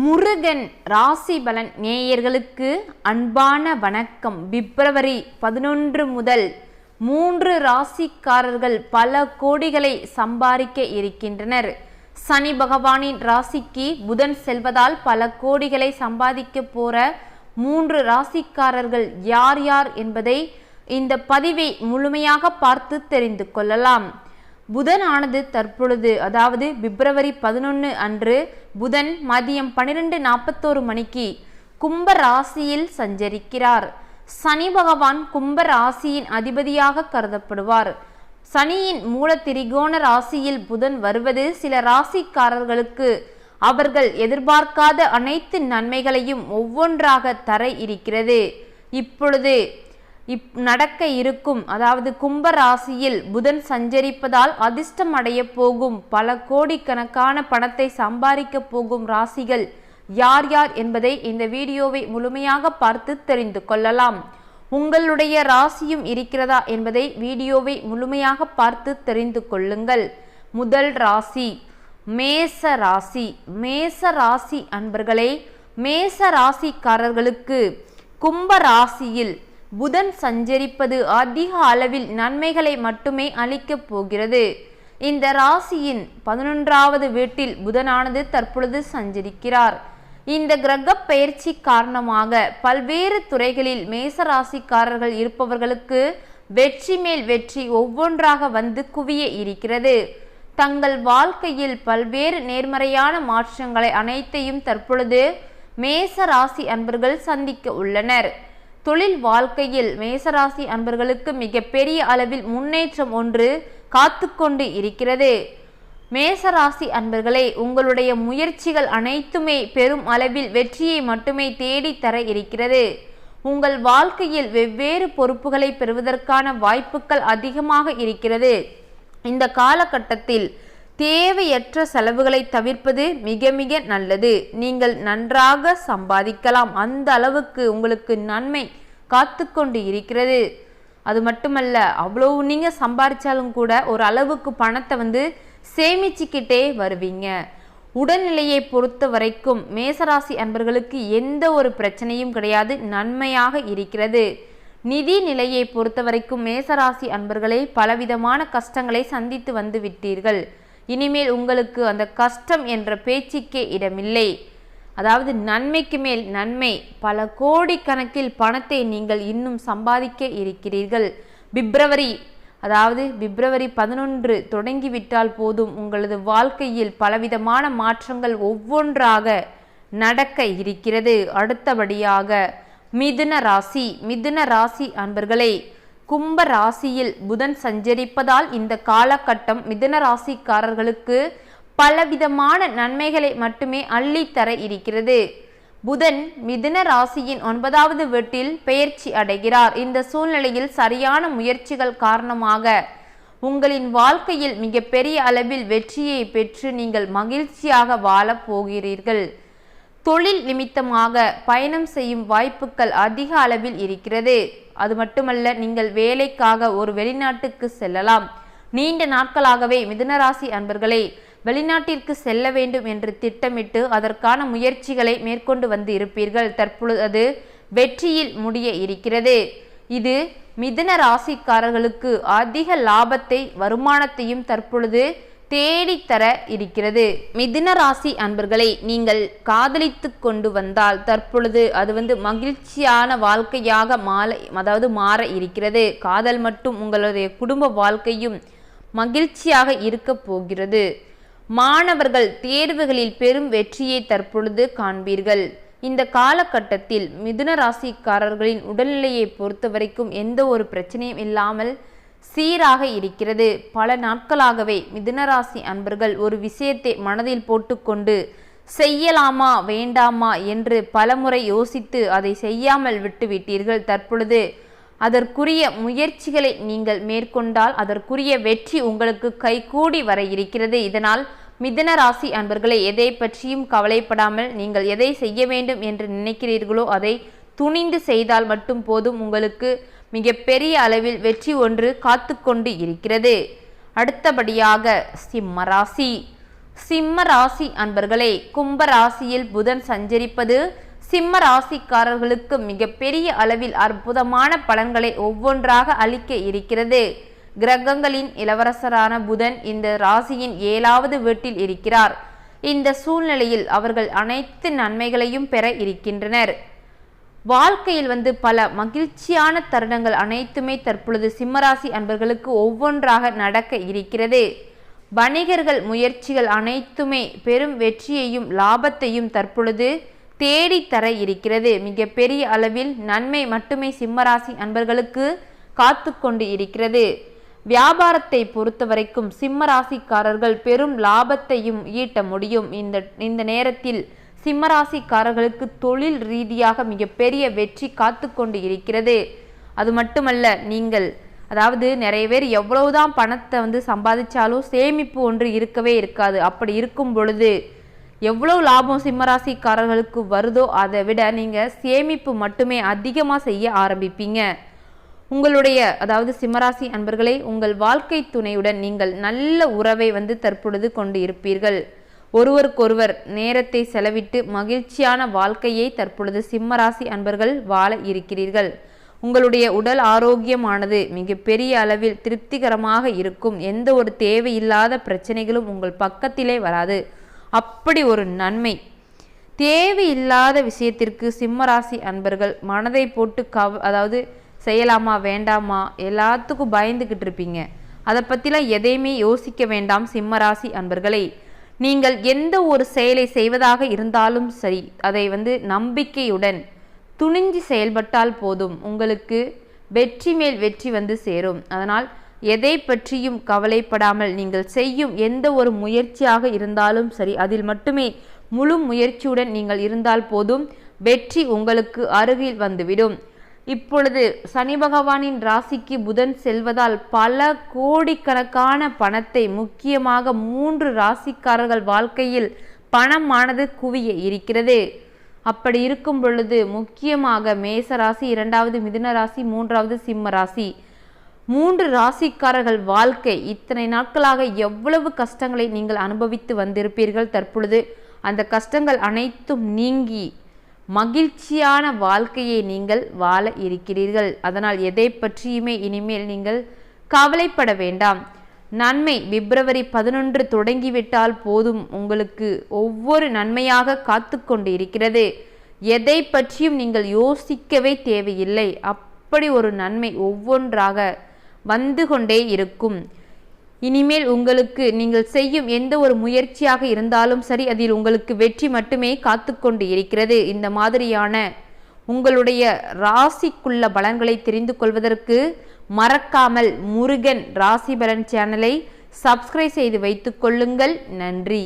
முருகன் ராசி பலன் நேயர்களுக்கு அன்பான வணக்கம். பிப்ரவரி பதினொன்று முதல் மூன்று ராசிக்காரர்கள் பல கோடிகளை சம்பாதிக்க இருக்கின்றனர். சனி பகவானின் ராசிக்கு புதன் செல்வதால் பல கோடிகளை சம்பாதிக்க போற மூன்று ராசிக்காரர்கள் யார் யார் என்பதை இந்த பதிவை முழுமையாக பார்த்து தெரிந்து கொள்ளலாம். புதனானது தற்பொழுது அதாவது பிப்ரவரி பதினொன்று அன்று புதன் மதியம் பன்னிரெண்டு நாற்பத்தோரு மணிக்கு கும்ப ராசியில் சஞ்சரிக்கிறார். சனி பகவான் கும்ப ராசியின் அதிபதியாக கருதப்படுவார். சனியின் மூல திரிகோண ராசியில் புதன் வருவது சில ராசிக்காரர்களுக்கு அவர்கள் எதிர்பார்க்காத அனைத்து நன்மைகளையும் ஒவ்வொன்றாக தர இருக்கிறது. இப்பொழுது இப் நடக்க இருக்கும். அதாவது கும்ப ராசியில் புதன் சஞ்சரிப்பதால் அதிர்ஷ்டம் அடைய போகும். பல கோடிக்கணக்கான பணத்தை சம்பாதிக்க போகும் ராசிகள் யார் யார் என்பதை இந்த வீடியோவை முழுமையாக பார்த்து தெரிந்து கொள்ளலாம். உங்களுடைய ராசியும் இருக்கிறதா என்பதை வீடியோவை முழுமையாக பார்த்து தெரிந்து கொள்ளுங்கள். முதல் ராசி மேச ராசி. மேச ராசி அன்பர்களே மேச ராசிக்காரர்களுக்கு கும்ப ராசியில் புதன் சஞ்சரிப்பது அதிக அளவில் நன்மைகளை மட்டுமே அளிக்கப் போகிறது. இந்த ராசியின் பதினொன்றாவது வீட்டில் புதனானது தற்பொழுது சஞ்சரிக்கிறார். இந்த கிரக பயிற்சி காரணமாக பல்வேறு துறைகளில் மேச ராசிக்காரர்கள் இருப்பவர்களுக்கு வெற்றி மேல் வெற்றி ஒவ்வொன்றாக வந்து குவிய இருக்கிறது. தங்கள் வாழ்க்கையில் பல்வேறு நேர்மறையான மாற்றங்களை அனைத்தையும் தற்பொழுது மேச ராசி அன்பர்கள் சந்திக்க உள்ளனர். தொழில் வாழ்க்கையில் மேசராசி அன்பர்களுக்கு மிகப்பெரிய அளவில் முன்னேற்றம் ஒன்று காத்து கொண்டு இருக்கிறது. மேசராசி அன்பர்களே உங்களுடைய முயற்சிகள் அனைத்துமே பெரும் அளவில் வெற்றியை மட்டுமே தேடித்தர தர இருக்கிறது. உங்கள் வாழ்க்கையில் வெவ்வேறு பொறுப்புகளை பெறுவதற்கான வாய்ப்புகள் அதிகமாக இருக்கிறது. இந்த காலகட்டத்தில் தேவையற்ற செலவுகளை தவிர்ப்பது மிக மிக நல்லது. நீங்கள் நன்றாக சம்பாதிக்கலாம். அந்த அளவுக்கு உங்களுக்கு நன்மை காத்து கொண்டு இருக்கிறது. அது மட்டுமல்ல அவ்வளோ நீங்கள் சம்பாதிச்சாலும் கூட ஒரு அளவுக்கு பணத்தை வந்து சேமிச்சுக்கிட்டே வருவீங்க. உடல்நிலையை பொறுத்த வரைக்கும் மேசராசி அன்பர்களுக்கு எந்த ஒரு பிரச்சனையும் கிடையாது நன்மையாக இருக்கிறது. நிதி நிலையை பொறுத்த வரைக்கும் மேசராசி அன்பர்களே பலவிதமான கஷ்டங்களை சந்தித்து வந்து விட்டீர்கள். இனிமேல் உங்களுக்கு அந்த கஷ்டம் என்ற பேச்சுக்கே இடமில்லை. அதாவது நன்மைக்கு மேல் நன்மை பல கோடிக்கணக்கில் பணத்தை நீங்கள் இன்னும் சம்பாதிக்க இருக்கிறீர்கள். பிப்ரவரி அதாவது பிப்ரவரி பதினொன்று தொடங்கிவிட்டால் போதும் உங்களது வாழ்க்கையில் பலவிதமான மாற்றங்கள் ஒவ்வொன்றாக நடக்க இருக்கிறது. அடுத்தபடியாக மிதுன ராசி மிதுன ராசி அன்பர்களே கும்ப ராசியில் புதன் சஞ்சரிப்பதால் இந்த காலகட்டம் மிதுன ராசிக்காரர்களுக்கு பலவிதமான நன்மைகளை மட்டுமே அள்ளித்தர இருக்கிறது. புதன் மிதுன ராசியின் ஒன்பதாவது வீட்டில் பெயர்ச்சி அடைகிறார். இந்த சூழ்நிலையில் சரியான முயற்சிகள் காரணமாக உங்களின் வாழ்க்கையில் மிகப்பெரிய அளவில் வெற்றியை பெற்று நீங்கள் மகிழ்ச்சியாக வாழப் போகிறீர்கள். தொழில் நிமித்தமாக பயணம் செய்யும் வாய்ப்புகள் அதிக அளவில் இருக்கிறது. அது மட்டுமல்ல நீங்கள் வேலைக்காக ஒரு வெளிநாட்டுக்கு செல்லலாம். நீண்ட நாட்களாகவே மிதுனராசி அன்பர்களே வெளிநாட்டிற்கு செல்ல வேண்டும் என்று திட்டமிட்டு அதற்கான முயற்சிகளை மேற்கொண்டு வந்து இருப்பீர்கள். தற்பொழுது வெற்றியில் முடிய இருக்கிறது. இது மிதன ராசிக்காரர்களுக்கு அதிக லாபத்தை வருமானத்தையும் தற்பொழுது தேடித்தர இருக்கிறது. மிதுன ராசி அன்பர்களை நீங்கள் காதலித்து கொண்டு வந்தால் தற்பொழுது அது வந்து மகிழ்ச்சியான வாழ்க்கையாக மாலை அதாவது மாற இருக்கிறது. காதல் மட்டும் உங்களுடைய குடும்ப வாழ்க்கையும் மகிழ்ச்சியாக இருக்க போகிறது. மாணவர்கள் தேர்வுகளில் பெரும் வெற்றியை தற்பொழுது காண்பீர்கள். இந்த காலகட்டத்தில் மிதுன ராசிக்காரர்களின் உடல்நிலையை பொறுத்த வரைக்கும் எந்த ஒரு பிரச்சனையும் இல்லாமல் சீராக இருக்கிறது. பல நாட்களாகவே மிதுனராசி அன்பர்கள் ஒரு விஷயத்தை மனதில் போட்டுக்கொண்டு செய்யலாமா வேண்டாமா என்று பலமுறை யோசித்து அதை செய்யாமல் விட்டுவிட்டீர்கள் தற்பொழுது. அதற்குரிய முயற்சிகளை நீங்கள் மேற்கொண்டால் அதற்குரிய வெற்றி உங்களுக்கு கைகூடி வர இருக்கிறது. இதனால் மிதன ராசி அன்பர்களை எதை பற்றியும் கவலைப்படாமல் நீங்கள் எதை செய்ய வேண்டும் என்று நினைக்கிறீர்களோ அதை துணிந்து செய்தால் மட்டும் போதும். உங்களுக்கு மிகப்பெரிய அளவில் வெற்றி ஒன்று காத்து கொண்டு இருக்கிறது. அடுத்தபடியாக சிம்ம ராசி. சிம்ம ராசி அன்பர்களே கும்ப ராசியில் புதன் சஞ்சரிப்பது சிம்ம ராசிக்காரர்களுக்கு மிகப்பெரிய அளவில் அற்புதமான பலன்களை ஒவ்வொன்றாக அளிக்க இருக்கிறது. கிரகங்களின் இளவரசரான புதன் இந்த ராசியின் ஏழாவது வீட்டில் இருக்கிறார். இந்த சூழ்நிலையில் அவர்கள் அனைத்து நன்மைகளையும் பெற இருக்கின்றனர். வாழ்க்கையில் வந்து பல மகிழ்ச்சியான தருணங்கள் அனைத்துமே தற்பொழுது சிம்மராசி அன்பர்களுக்கு ஒவ்வொன்றாக நடக்க இருக்கிறது. வணிகர்கள் முயற்சிகள் அனைத்துமே பெரும் வெற்றியையும் லாபத்தையும் தற்பொழுது தேடித்தர இருக்கிறது. மிக பெரிய அளவில் நன்மை மட்டுமே சிம்மராசி அன்பர்களுக்கு காத்து கொண்டு இருக்கிறது. வியாபாரத்தை பொறுத்தவரைக்கும் சிம்ம ராசிக்காரர்கள் பெரும் லாபத்தையும் ஈட்ட முடியும். இந்த இந்த நேரத்தில் சிம்மராசிக்காரர்களுக்கு தொழில் ரீதியாக மிகப்பெரிய வெற்றி காத்து கொண்டு இருக்கிறது. அது மட்டுமல்ல நீங்கள் அதாவது நிறைய பேர் எவ்வளவுதான் பணத்தை வந்து சம்பாதிச்சாலும் சேமிப்பு ஒன்று இருக்கவே இருக்காது. அப்படி இருக்கும் பொழுது எவ்வளோ லாபம் சிம்மராசிக்காரர்களுக்கு வருதோ அதை விட நீங்கள் சேமிப்பு மட்டுமே அதிகமாக செய்ய ஆரம்பிப்பீங்க. உங்களுடைய அதாவது சிம்மராசி அன்பர்களே உங்கள் வாழ்க்கை துணையுடன் நீங்கள் நல்ல உறவை வந்து தற்பொழுது கொண்டு இருப்பீர்கள். ஒருவருக்கொருவர் நேரத்தை செலவிட்டு மகிழ்ச்சியான வாழ்க்கையை தற்பொழுது சிம்மராசி அன்பர்கள் வாழ இருக்கிறீர்கள். உங்களுடைய உடல் ஆரோக்கியமானது மிக பெரிய அளவில் திருப்திகரமாக இருக்கும். எந்த ஒரு தேவையில்லாத பிரச்சனைகளும் உங்கள் பக்கத்திலே வராது. அப்படி ஒரு நன்மை. தேவையில்லாத விஷயத்திற்கு சிம்மராசி அன்பர்கள் மனதை போட்டு கவ அதாவது செய்யலாமா வேண்டாமா? எல்லாத்துக்கும் பயந்துக்கிட்டு இருப்பீங்க. அதை பற்றிலாம் எதையுமே யோசிக்க வேண்டாம் சிம்மராசி அன்பர்களே. நீங்கள் எந்த ஒரு செயலை செய்வதாக இருந்தாலும் சரி அதை வந்து நம்பிக்கையுடன் துணிஞ்சு செயல்பட்டால் போதும். உங்களுக்கு வெற்றி மேல் வெற்றி வந்து சேரும். அதனால் எதை பற்றியும் கவலைப்படாமல் நீங்கள் செய்யும் எந்த ஒரு முயற்சியாக இருந்தாலும் சரி அதில் மட்டுமே முழு முயற்சியுடன் நீங்கள் இருந்தால் போதும். வெற்றி உங்களுக்கு அருகில் வந்துவிடும் இப்பொழுது சனி பகவானின் ராசிக்கு புதன் செல்வதால் பல கோடிக்கணக்கான பணத்தை முக்கியமாக மூன்று ராசிக்காரர்கள் வாழ்க்கையில் பணமானது குவிய இருக்கிறது. அப்படி இருக்கும் பொழுது முக்கியமாக மேச ராசி இரண்டாவது மிதுன ராசி மூன்றாவது சிம்ம ராசி. மூன்று ராசிக்காரர்கள் வாழ்க்கை இத்தனை நாட்களாக எவ்வளவு கஷ்டங்களை நீங்கள் அனுபவித்து வந்திருப்பீர்கள் தற்பொழுது? அந்த கஷ்டங்கள் அனைத்தும் நீங்கி மகிழ்ச்சியான வாழ்க்கையை நீங்கள் வாழ இருக்கிறீர்கள். அதனால் எதை பற்றியுமே இனிமேல் நீங்கள் கவலைப்பட வேண்டாம். நன்மை பிப்ரவரி பதினொன்று தொடங்கிவிட்டால் போதும். உங்களுக்கு ஒவ்வொரு நன்மையாக காத்து கொண்டு இருக்கிறது. எதை பற்றியும் நீங்கள் யோசிக்கவே தேவையில்லை. அப்படி ஒரு நன்மை ஒவ்வொன்றாக வந்து கொண்டே இருக்கும். இனிமேல் உங்களுக்கு நீங்கள் செய்யும் எந்த ஒரு முயற்சியாக இருந்தாலும் சரி அதில் உங்களுக்கு வெற்றி மட்டுமே காத்து கொண்டு இருக்கிறது. இந்த மாதிரியான உங்களுடைய ராசிக்குள்ள பலன்களை தெரிந்து கொள்வதற்கு மறக்காமல் முருகன் ராசி பலன் சேனலை சப்ஸ்கிரைப் செய்து வைத்துக் கொள்ளுங்கள். நன்றி.